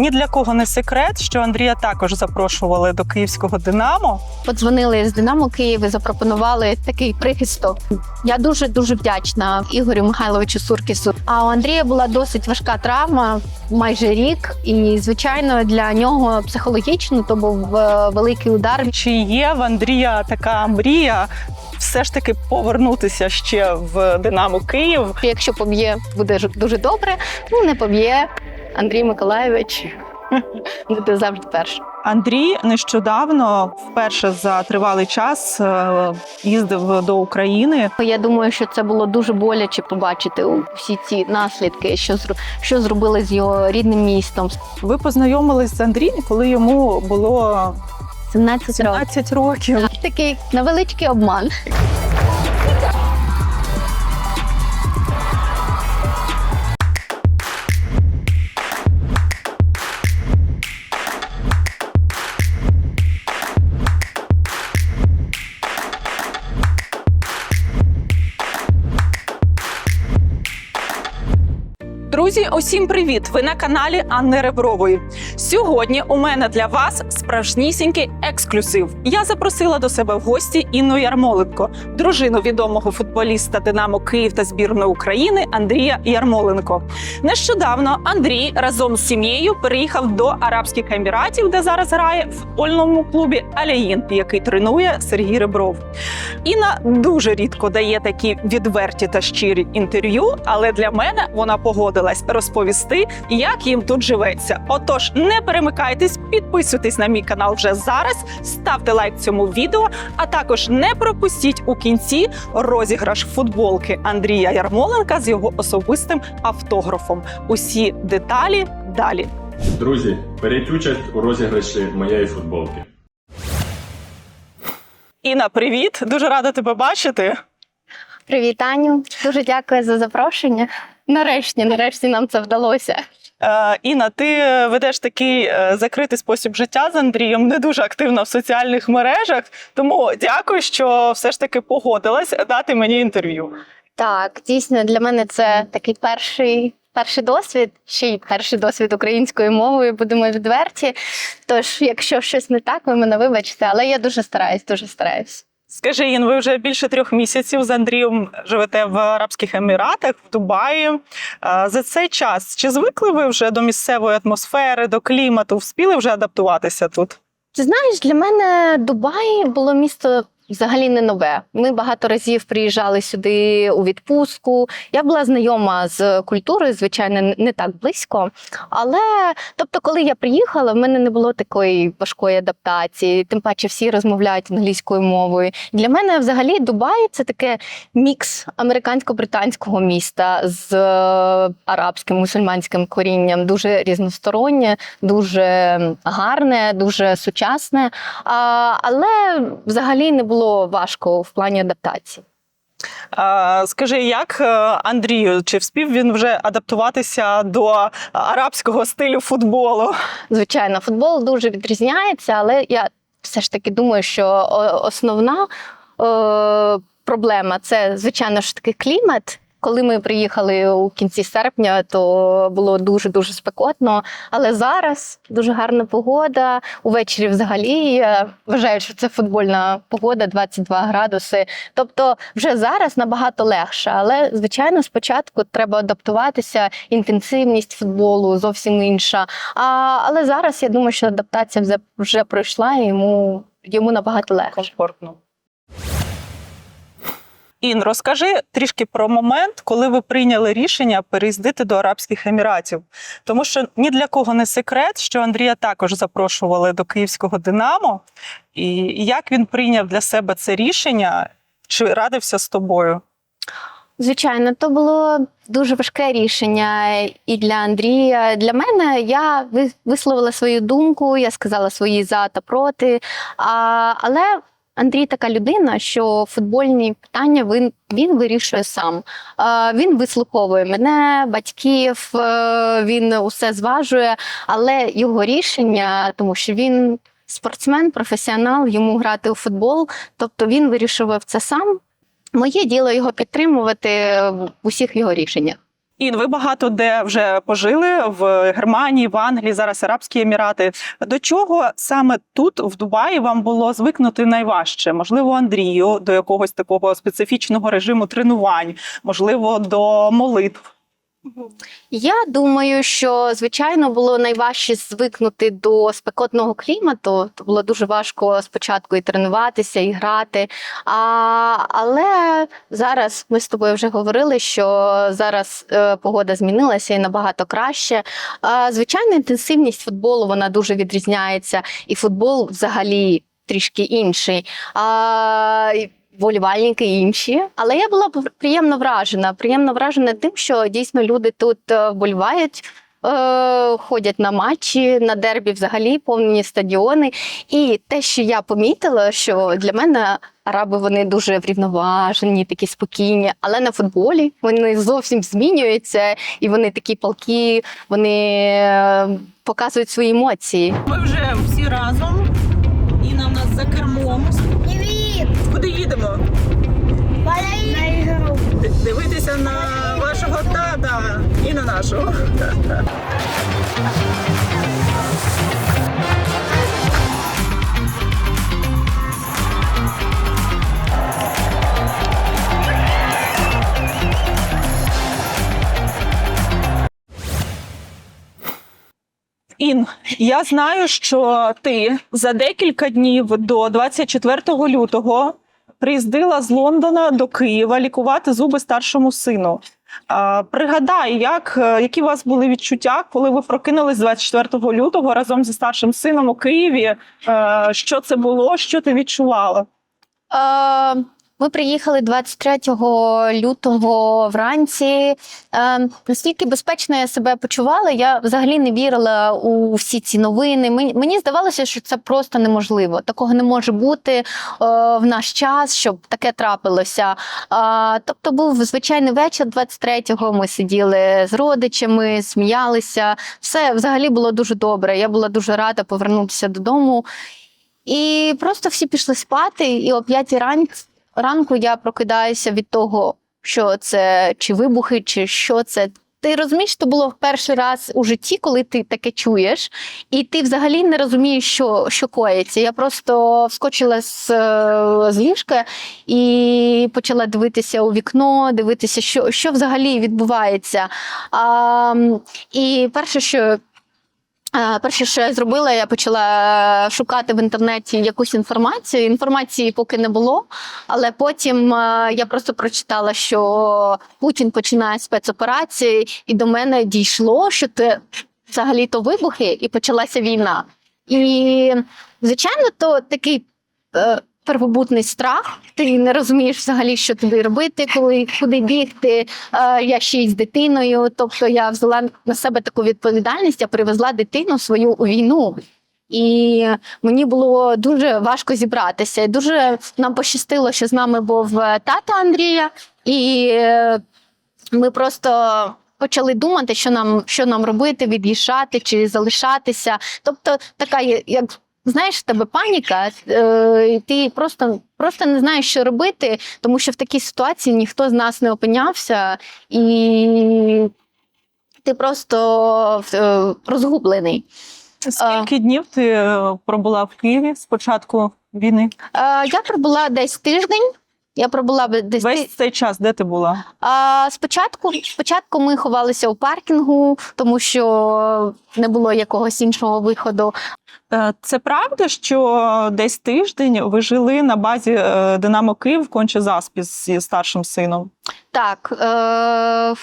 Ні для кого не секрет, що Андрія також запрошували до київського Динамо. Подзвонили з Динамо Київ і запропонували такий прихисток. Я дуже дуже вдячна Ігорю Михайловичу Суркісу. А у Андрія була досить важка травма, майже рік, і звичайно для нього психологічно то був е, великий удар. Чи є в Андрія така мрія все ж таки повернутися ще в Динамо Київ? Якщо поб'є, буде дуже добре. Ну не поб'є. Андрій Миколаєвич буде завжди першим. Андрій нещодавно, вперше за тривалий час, е, їздив до України. Я думаю, що це було дуже боляче побачити всі ці наслідки, що що зробили з його рідним містом. Ви познайомились з Андрієм, коли йому було 17 років. 17 років. Такий невеличкий обман. Усім привіт! Ви на каналі Анни Ребрової. Сьогодні у мене для вас справжнісінький ексклюзив. Я запросила до себе в гості Інну Ярмоленко, дружину відомого футболіста Динамо Київ та збірної України Андрія Ярмоленко. Нещодавно Андрій разом з сім'єю переїхав до Арабських Еміратів, де зараз грає в футбольному клубі Аляїн, який тренує Сергій Ребров. Інна дуже рідко дає такі відверті та щирі інтерв'ю, але для мене вона погодилась розповісти, як їм тут живеться. Отож, не перемикайтесь, підписуйтесь на мій канал вже зараз, ставте лайк цьому відео, а також не пропустіть у кінці розіграш футболки Андрія Ярмоленка з його особистим автографом. Усі деталі далі. Друзі, беріть участь у розіграші моєї футболки. Інна, привіт! Дуже рада тебе бачити. Привіт, Аню. Дуже дякую за запрошення. Нарешті, нарешті нам це вдалося. Е, Інна, ти ведеш такий е, закритий спосіб життя з Андрієм, не дуже активна в соціальних мережах. Тому дякую, що все ж таки погодилась дати мені інтерв'ю. Так, дійсно, для мене це такий перший. Перший досвід, ще й перший досвід українською мовою, будемо відверті. Тож, якщо щось не так, ви мене вибачте, але я дуже стараюсь, дуже стараюсь. Скажи, Ін, ви вже більше трьох місяців з Андрієм живете в Арабських Еміратах, в Дубаї. За цей час чи звикли ви вже до місцевої атмосфери, до клімату? Вспіли вже адаптуватися тут? Ти знаєш, для мене Дубай було місто взагалі не нове. Ми багато разів приїжджали сюди у відпустку. Я була знайома з культурою, звичайно, не так близько. Але тобто, коли я приїхала, в мене не було такої важкої адаптації. Тим паче всі розмовляють англійською мовою. Для мене взагалі Дубай це таке мікс американсько-британського міста з е, арабським мусульманським корінням, дуже різностороннє, дуже гарне, дуже сучасне. Але взагалі не було важко в плані адаптації. А, Скажи, як е, Андрію, чи вспів він вже адаптуватися до арабського стилю футболу? Звичайно, футбол дуже відрізняється, але я все ж таки думаю, що основна е, проблема це, звичайно ж таки, клімат. Коли ми приїхали у кінці серпня, то було дуже дуже спекотно. Але зараз дуже гарна погода. Увечері взагалі я вважаю, що це футбольна погода, 22 градуси. Тобто, вже зараз набагато легше. Але звичайно, спочатку треба адаптуватися. Інтенсивність футболу зовсім інша. А, але зараз я думаю, що адаптація вже, вже пройшла, і йому, йому набагато легше. Комфортно. Ін, розкажи трішки про момент, коли ви прийняли рішення переїздити до Арабських Еміратів. Тому що ні для кого не секрет, що Андрія також запрошували до київського Динамо. І як він прийняв для себе це рішення, чи радився з тобою? Звичайно, то було дуже важке рішення і для Андрія. Для мене я висловила свою думку, я сказала свої за та проти. А, але Андрій така людина, що футбольні питання він, він вирішує сам. А, він вислуховує мене, батьків, е, він усе зважує, але його рішення, тому що він спортсмен, професіонал, йому грати у футбол, тобто він вирішував це сам. Моє діло його підтримувати в усіх його рішеннях. І ви багато де вже пожили в Германії, в Англії, зараз Арабські Емірати. До чого саме тут, в Дубаї, вам було звикнути найважче? Можливо, Андрію, до якогось такого специфічного режиму тренувань, можливо, до молитв. Я думаю, що звичайно було найважче звикнути до спекотного клімату. То було дуже важко спочатку і тренуватися, і грати. А, але зараз ми з тобою вже говорили, що зараз е, погода змінилася і набагато краще. А, звичайно, інтенсивність футболу вона дуже відрізняється, і футбол взагалі трішки інший. І Волівальники інші, але я була приємно вражена. Приємно вражена тим, що дійсно люди тут е, вболівають, е, ходять на матчі, на дербі взагалі повні стадіони. І те, що я помітила, що для мене араби вони дуже врівноважені, такі спокійні, але на футболі вони зовсім змінюються, і вони такі палкі, вони е, показують свої емоції. Ми вже всі разом. Куди їдемо? Дивитися на вашого тата і на нашого. Ін, я знаю, що ти за декілька днів до 24 лютого приїздила з Лондона до Києва лікувати зуби старшому сину. Пригадай, як, е, які у вас були відчуття, коли ви прокинулись 24 лютого разом зі старшим сином у Києві? Е, Що це було? Що ти відчувала? Ми приїхали 23 лютого вранці. Е, безпечно я себе почувала, я взагалі не вірила у всі ці новини. Мені, здавалося, що це просто неможливо. Такого не може бути е, в наш час, щоб таке трапилося. Е, Тобто був звичайний вечір 23-го. Ми сиділи з родичами, сміялися. Все взагалі було дуже добре. Я була дуже рада повернутися додому. І просто всі пішли спати, і о п'ятій ран... ранку я прокидаюся від того, що це чи вибухи, чи що це. Ти розумієш, що було в перший раз у житті, коли ти таке чуєш, і ти взагалі не розумієш, що, що коїться. Я просто вскочила з, е, з ліжка і почала дивитися у вікно, дивитися, що, що взагалі відбувається. А, і перше, що Перше, що я зробила, я почала шукати в інтернеті якусь інформацію. Інформації поки не було, але потім е, я просто прочитала, що Путін починає спецоперації, і до мене дійшло, що це взагалі то вибухи, і почалася війна. І, звичайно, то такий. Первобутний страх, ти не розумієш взагалі, що тобі робити, коли куди бігти. Е, я ще й з дитиною. Тобто я взяла на себе таку відповідальність, я привезла дитину свою у війну. І мені було дуже важко зібратися. І дуже нам пощастило, що з нами був е, тата Андрія, і е, ми просто. Почали думати, що нам що нам робити, від'їжджати чи залишатися. Тобто, така як знаєш, в тебе паніка, е, і ти просто, просто не знаєш, що робити, тому що в такій ситуації ніхто з нас не опинявся, і ти просто е, розгублений. Скільки днів ти е, пробула в Києві з початку війни? Я пробула десь тиждень. Я пробула десь Весь цей час, де ти була? А спочатку, спочатку ми ховалися у паркінгу, тому що не було якогось іншого виходу. Е, Це правда, що десь тиждень ви жили на базі е, Динамо Київ Конче-Заспі зі старшим сином. Так, е,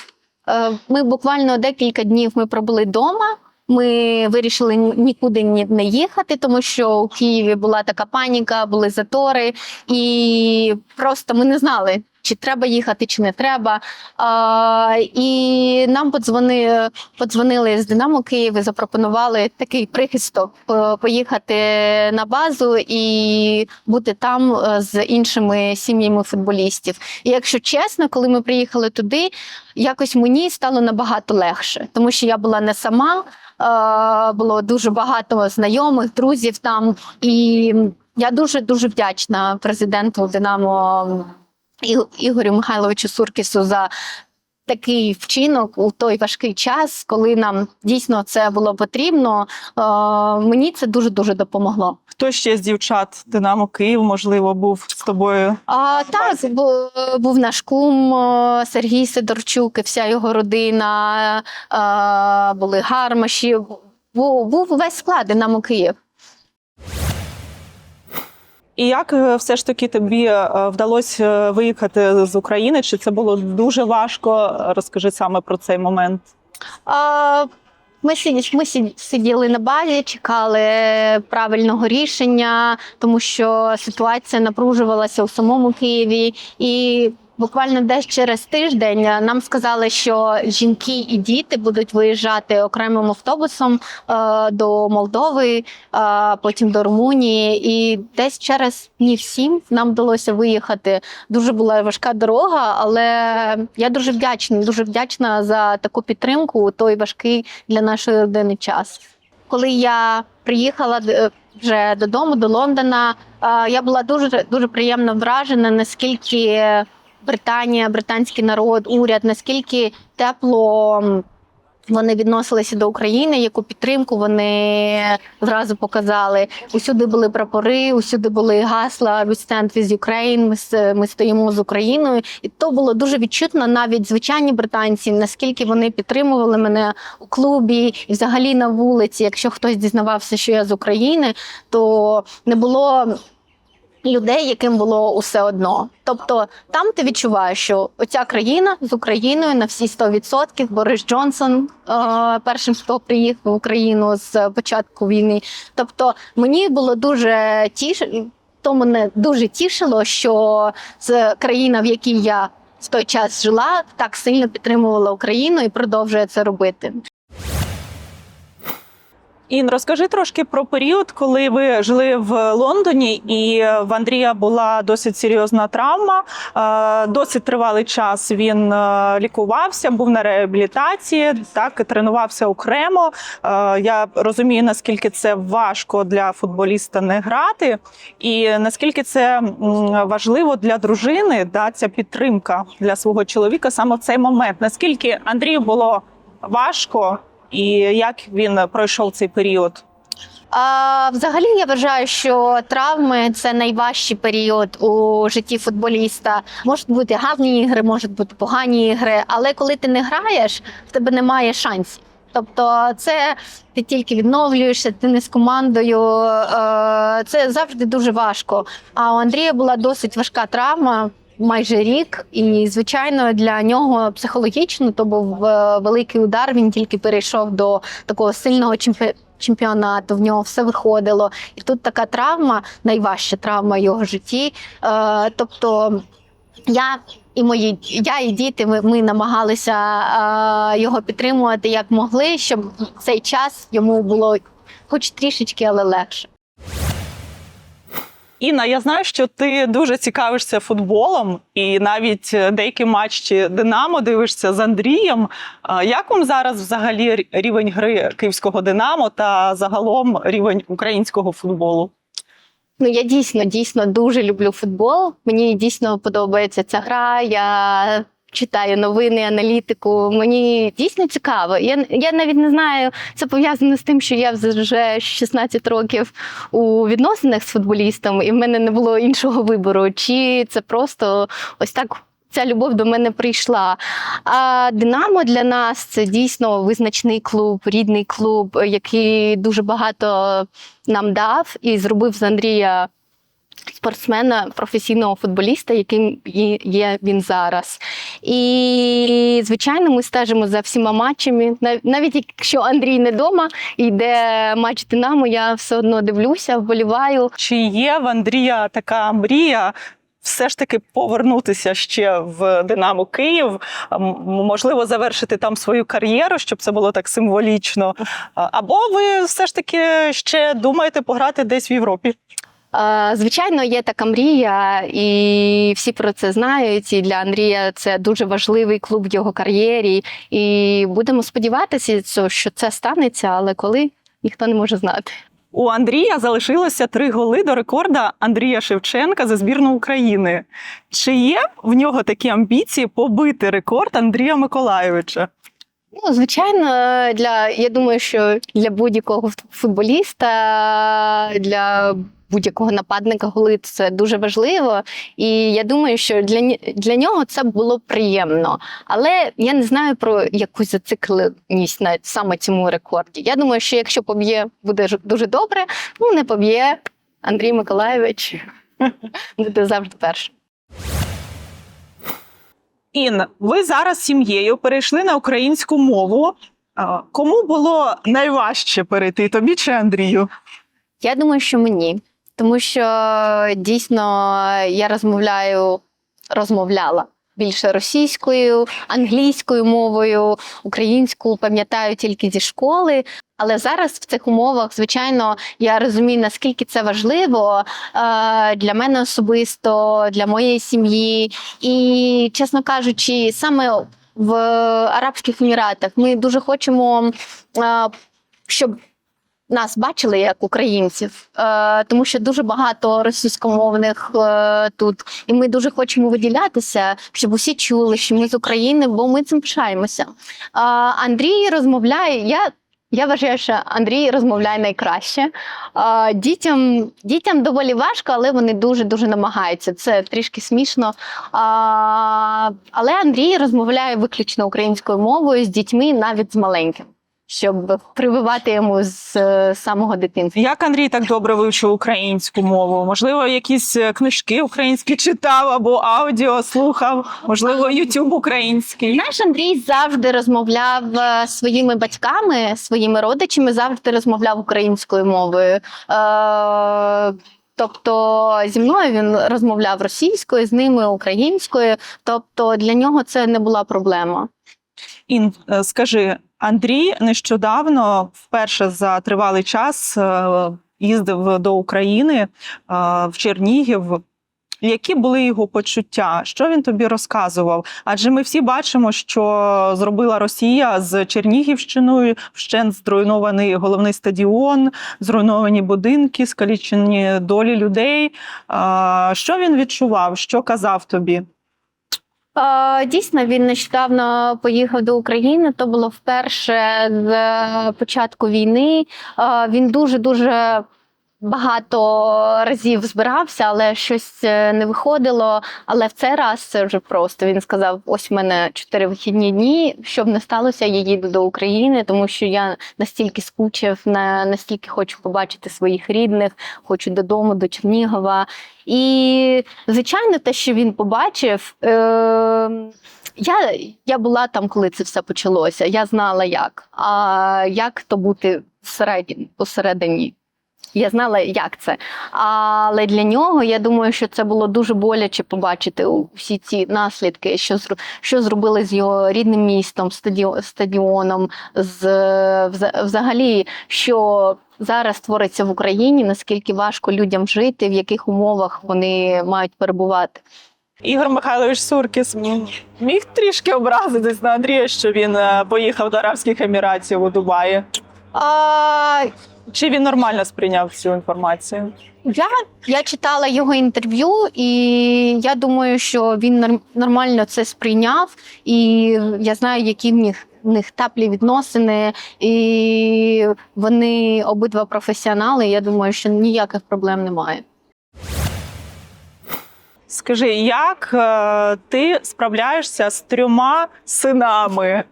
ми буквально декілька днів ми пробули вдома. Ми вирішили ні- нікуди ні- не їхати, тому що у Києві була така паніка, були затори, і просто ми не знали, чи треба їхати, чи не треба. А, і нам подзвонили, подзвонили з Динамо Києва, запропонували такий прихисток поїхати на базу і бути там е, з іншими сім'ями футболістів. І якщо чесно, коли ми приїхали туди, якось мені стало набагато легше, тому що я була не сама, е, було дуже багато знайомих, друзів там. І я дуже дуже вдячна президенту Динамо Ігорю Михайловичу Суркісу за такий вчинок у той важкий час, коли нам дійсно це було потрібно. Е, мені це дуже дуже допомогло. Хто ще з дівчат Динамо Київ, можливо, був з тобою? А, так, був наш кум е, Сергій Сидорчук і вся його родина, е, були гармаші. Був, був весь склад Динамо Київ. І як е, все ж таки тобі е, вдалося е, виїхати з України? Чи це було дуже важко? Розкажи саме про цей момент. А, Ми, сиділи, ми сиділи на базі, чекали правильного рішення, тому що ситуація напружувалася у самому Києві. І буквально десь через тиждень нам сказали, що жінки і діти будуть виїжджати окремим автобусом е, до Молдови, е, потім до Румунії. І десь через днів сім нам вдалося виїхати. Дуже була важка дорога, але я дуже вдячна, дуже вдячна за таку підтримку у той важкий для нашої родини час. Коли я приїхала е, вже додому, до Лондона, е, я була дуже дуже приємно вражена, наскільки Британія, британський народ, уряд, наскільки тепло. Вони відносилися до України, яку підтримку вони зразу показали. Усюди були прапори, усюди були гасла «We stand with Ukraine», ми, стоїмо з Україною. І то було дуже відчутно, навіть звичайні британці, наскільки вони підтримували мене у клубі і взагалі на вулиці. Якщо хтось дізнавався, що я з України, то не було людей, яким було усе одно. Тобто там ти відчуваєш, що оця країна з Україною на всі 100%. Борис Джонсон е, першим, хто приїхав в Україну з початку війни. Тобто мені було дуже тіш... то мене дуже тішило, що з країна, в якій я в той час жила, так сильно підтримувала Україну і продовжує це робити. Ін, розкажи трошки про період, коли ви жили в Лондоні, і в Андрія була досить серйозна травма. Е, Досить тривалий час він е, лікувався, був на реабілітації, так тренувався окремо. Е, Я розумію, наскільки це важко для футболіста не грати, і наскільки це важливо для дружини, да, ця підтримка для свого чоловіка саме в цей момент. Наскільки Андрію було важко, і як він пройшов цей період? А, взагалі я вважаю, що травми це найважчий період у житті футболіста. Можуть бути гарні ігри, можуть бути погані ігри, але коли ти не граєш, в тебе немає шансів. Тобто, це ти тільки відновлюєшся, ти не з командою. е, Це завжди дуже важко. А у Андрія була досить важка травма. Майже рік, і звичайно для нього психологічно то був е, великий удар. Він тільки перейшов до такого сильного чемпі- чемпіонату. В нього все виходило. І тут така травма, найважча травма в його житті. Е, тобто я і мої я і діти, ми, ми намагалися е, його підтримувати як могли, щоб цей час йому було хоч трішечки, але легше. Інна, я знаю, що ти дуже цікавишся футболом, і навіть е, деякі матчі Динамо дивишся з Андрієм. Як вам зараз взагалі рівень гри київського Динамо та загалом рівень українського футболу? Ну, я дійсно, дійсно дуже люблю футбол. Мені дійсно подобається ця гра. Я читаю новини, аналітику. Мені дійсно цікаво. Я, я навіть не знаю, це пов'язано з тим, що я вже 16 років у відносинах з футболістом, і в мене не було іншого вибору. Чи це просто ось так. Ця любов до мене прийшла. А Динамо для нас це дійсно визначний клуб, рідний клуб, який дуже багато нам дав і зробив з Андрія спортсмена, професійного футболіста, яким є- він зараз. І, звичайно, ми стежимо за всіма матчами. Навіть якщо Андрій не вдома йде матч Динамо, я все одно дивлюся, вболіваю. Чи є в Андрія така мрія? Все ж таки повернутися ще в Динамо Київ, можливо, завершити там свою кар'єру, щоб це було так символічно. Або ви все ж таки ще думаєте пограти десь в Європі? Е, Звичайно, є така мрія, і всі про це знають. І для Андрія це дуже важливий клуб в його кар'єрі. І будемо сподіватися, що це станеться, але коли ніхто не може знати. У Андрія залишилося три голи до рекорда Андрія Шевченка за збірну України. Чи є в нього такі амбіції побити рекорд Андрія Миколайовича? Ну, звичайно, для я думаю, що для будь-якого футболіста, для будь-якого нападника голи це дуже важливо. І я думаю, що для, для нього це було приємно. Але я не знаю про якусь зацикленість на саме цьому рекорді. Я думаю, що якщо поб'є, буде дуже добре. Ну, не поб'є Андрій Миколаєвич. Буде завжди першим. Ін, ви зараз сім'єю перейшли на українську мову. Кому було найважче перейти тобі чи Андрію? Я думаю, що мені, тому що дійсно я розмовляю, розмовляла більше російською, англійською мовою, українську пам'ятаю тільки зі школи. Але зараз в цих умовах, звичайно, я розумію, наскільки це важливо е, для мене особисто, для моєї сім'ї. І, чесно кажучи, саме в Арабських Еміратах ми дуже хочемо, е, щоб нас бачили як українців, е, тому що дуже багато російськомовних е, тут, і ми дуже хочемо виділятися, щоб усі чули, що ми з України, бо ми цим пишаємося. Андрій розмовляє. Я я вважаю, що Андрій розмовляє найкраще. Дітям, дітям доволі важко, але вони дуже дуже намагаються. Це трішки смішно. Але Андрій розмовляє виключно українською мовою з дітьми, навіть з маленьким, щоб прививати йому з е, самого дитинства. Як Андрій так добре вивчив українську мову? Можливо, якісь е, книжки українські читав або аудіо слухав, можливо, Ютуб український. Знаєш, Андрій завжди розмовляв е, своїми батьками, своїми родичами, завжди розмовляв українською мовою. Е, Тобто зі мною він розмовляв російською, з ними українською. Тобто для нього це не була проблема. Ін, скажи, Андрій нещодавно, вперше за тривалий час, е, їздив до України е, в Чернігів. Які були його почуття? Що він тобі розказував? Адже ми всі бачимо, що зробила Росія з Чернігівщиною, вщент зруйнований головний стадіон, зруйновані будинки, скалічені долі людей. Що він відчував? Що казав тобі? Дійсно, він нещодавно поїхав до України. То було вперше з е, початку війни. Він дуже дуже багато разів збирався, але щось е, не виходило. Але в цей раз це вже просто. Він сказав: ось в мене чотири вихідні дні. Щоб не сталося, я їду до України, тому що я настільки скучив, настільки хочу побачити своїх рідних, хочу додому, до Чернігова. І звичайно, те, що він побачив. Е- я, я була там, коли це все почалося. Я знала як. А як то бути всередині, посередині. Я знала, як це. Але для нього я думаю, що це було дуже боляче побачити всі ці наслідки, що що зробили з його рідним містом, стадіо- стадіоном, з взагалі, що зараз твориться в Україні, наскільки важко людям жити, в яких умовах вони мають перебувати. Ігор Михайлович Суркіс міг трішки образитись на Андрія, що він е, поїхав до Арабських Еміратів у Дубаї. А, Чи він нормально сприйняв цю інформацію? Я, я читала його інтерв'ю, і я думаю, що він норм- нормально це сприйняв. І я знаю, які в них, в них теплі відносини, і вони обидва професіонали. Я думаю, що ніяких проблем немає. Скажи, як е, ти справляєшся з трьома синами?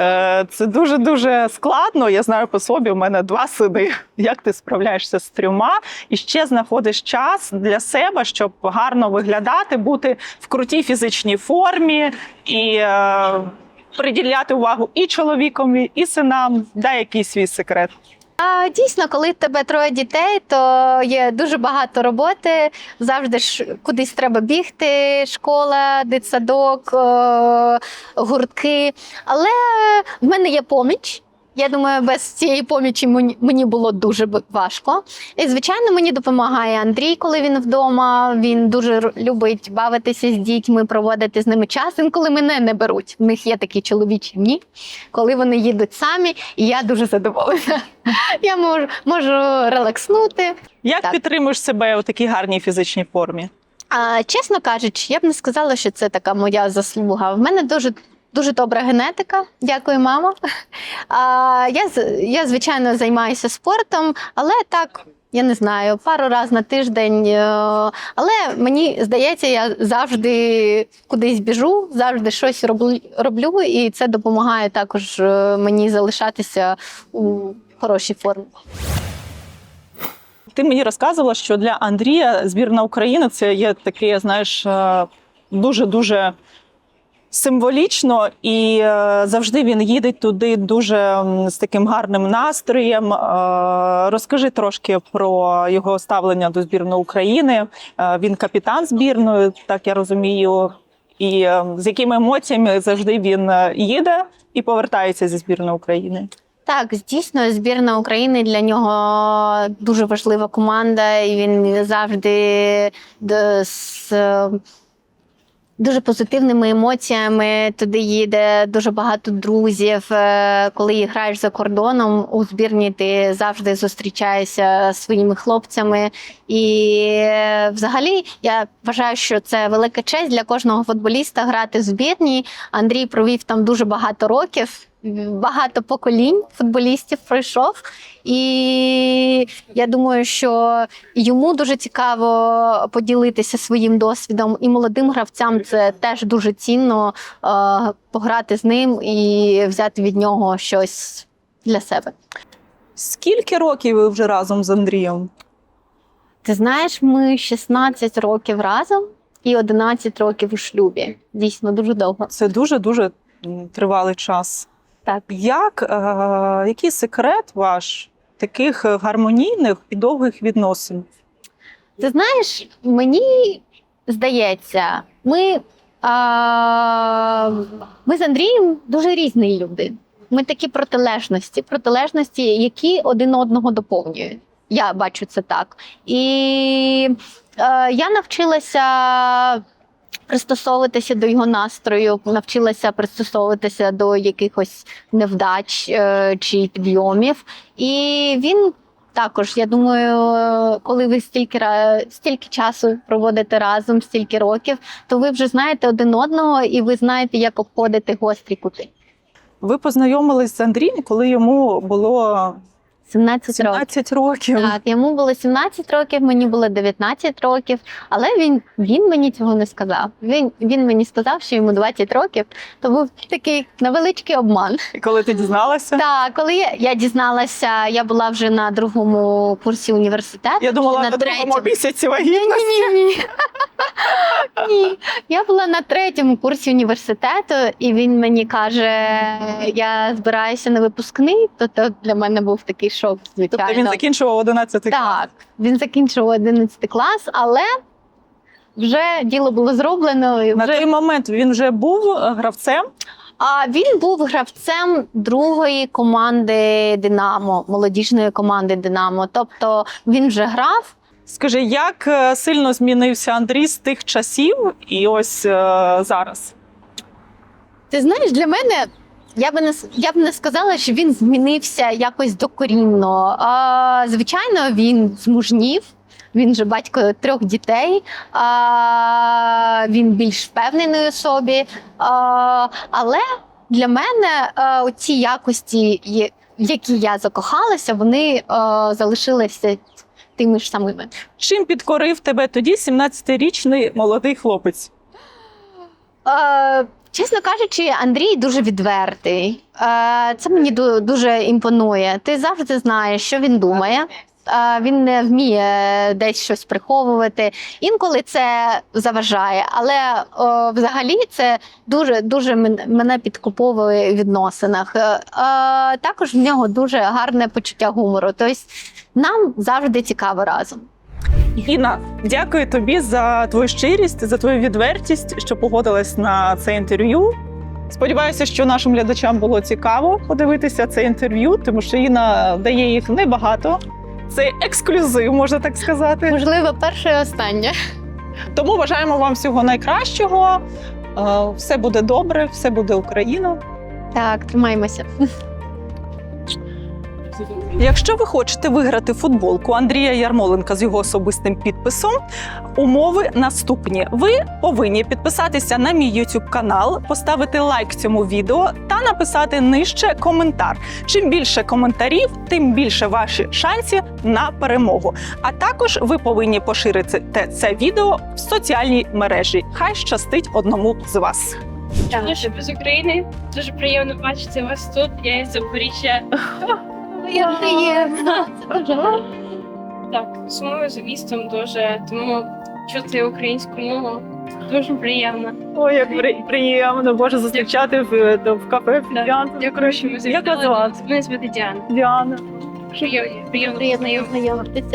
Е, це дуже дуже складно. Я знаю по собі, у мене два сини. Як ти справляєшся з трьома і ще знаходиш час для себе, щоб гарно виглядати, бути в крутій фізичній формі і е, приділяти увагу і чоловікові, і синам. Дай якийсь свій секрет. А дійсно, коли в тебе троє дітей, то є дуже багато роботи. Завжди ж кудись треба бігти, школа, дитсадок, е, гуртки. Але в мене є поміч. Я думаю, без цієї помічі мені- було дуже важко. І, звичайно, мені допомагає Андрій, коли він вдома. Він дуже любить бавитися з дітьми, проводити з ними час. Інколи мене не беруть. В них є такі чоловічі дні, коли вони їдуть самі, і я дуже задоволена. Я можу, можу релакснути. Як Так. підтримуєш себе у такій гарній фізичній формі? А, чесно кажучи, я б не сказала, що це така моя заслуга. В мене дуже. Дуже добра генетика, дякую, мама. А, я, я, звичайно, займаюся спортом, але так, я не знаю, пару разів на тиждень. е, Але мені здається, я завжди кудись біжу, завжди щось роблю, роблю і це допомагає також е, мені залишатися у хорошій формі. Ти мені розказувала, що для Андрія збірна України це є таке, знаєш, дуже дуже символічно, і е, завжди він їде туди дуже з таким гарним настроєм. Е, Розкажи трошки про його ставлення до збірної України. Е, Він капітан збірної, так я розумію. І з якими емоціями завжди він їде і повертається зі збірної України. Так, дійсно, збірна України для нього дуже важлива команда, і він завжди з дуже позитивними емоціями туди їде. Дуже багато друзів. Е, Коли граєш за кордоном у збірні, ти завжди зустрічаєшся своїми хлопцями. І е, взагалі я вважаю, що це велика честь для кожного футболіста грати в збірні. Андрій провів там дуже багато років. Багато поколінь футболістів пройшов, і я думаю, що йому дуже цікаво поділитися своїм досвідом. І молодим гравцям це теж дуже цінно е, пограти з ним і взяти від нього щось для себе. Скільки років ви вже разом з Андрієм? Ти знаєш, ми 16 років разом і 11 років у шлюбі. Дійсно, дуже довго. Це дуже дуже тривалий час. Так. Як е, який секрет ваш таких е, гармонійних і довгих відносин? Ти знаєш, мені здається, ми, а, ми з Андрієм дуже різні люди. Ми такі протилежності, протилежності, які один одного доповнюють. Я бачу це так. І е, я навчилася пристосовуватися до його настрою, навчилася пристосовуватися до якихось невдач е, чи підйомів. І він також, я думаю, коли ви стільки стільки часу проводите разом, стільки років, то ви вже знаєте один одного і ви знаєте, як обходити гострі кути. Ви познайомились з Андрієм, коли йому було 17 років. 17 років. Так, йому було 17 років, мені було 19 років, але він, він мені цього не сказав. Він, він мені сказав, що йому 20 років, то був такий невеличкий обман. І коли ти дізналася? Так, коли я, я дізналася, я була вже на другому курсі університету. Я думала на на другому місяці вагітності. Ні, ні, ні. Ні. Я була на третьому курсі університету, і він мені каже: я збираюся на випускний, то, то для мене був такий шок, звичайно. Тобто він закінчував 11 клас. Так, він закінчив 11 клас, але вже діло було зроблено. І На той момент він вже був гравцем. А він був гравцем другої команди Динамо, молодіжної команди Динамо. Тобто він вже грав. Скажи, як е, сильно змінився Андрій з тих часів і ось е, зараз? Ти знаєш, для мене я би не я б не сказала, що він змінився якось докорінно. А, звичайно, він змужнів. Він же батько трьох дітей, а, він більш впевнений у собі. А, але для мене а, ці якості, які я закохалася, вони а, залишилися тими ж самими. Чим підкорив тебе тоді 17-річний молодий хлопець? Е, чесно кажучи, Андрій дуже відвертий. Е, це мені дуже імпонує. Ти завжди знаєш, що він думає. Е, він не вміє десь щось приховувати. Інколи це заважає, але о, взагалі це дуже дуже мене підкуповує в відносинах. Е, е, також в нього дуже гарне почуття гумору. Тобто нам завжди цікаво разом. Інна, дякую тобі за твою щирість, за твою відвертість, що погодилась на це інтерв'ю. Сподіваюся, що нашим глядачам було цікаво подивитися це інтерв'ю, тому що Інна дає їх небагато. Це ексклюзив, можна так сказати. Можливо, перше і останнє. Тому бажаємо вам всього найкращого. Е, Все буде добре, все буде Україна. Так, тримаємося. Якщо ви хочете виграти футболку Андрія Ярмоленка з його особистим підписом, умови наступні: ви повинні підписатися на мій YouTube канал, поставити лайк цьому відео та написати нижче коментар. Чим більше коментарів, тим більше ваші шансів на перемогу. А також ви повинні поширити те- це відео в соціальній мережі. Хай щастить одному з вас. Що без України дуже приємно бачити вас тут. Я із Запоріжжя. Так, сумую за містом дуже, тому чути українську мову дуже приємно. Ой, як приємно, Боже, зустрічати в, в кафе. Дякую, що ви Як вас? Мене звати Діана. Діана. Приємно, приємно Приємно познайомитися. знайомитися.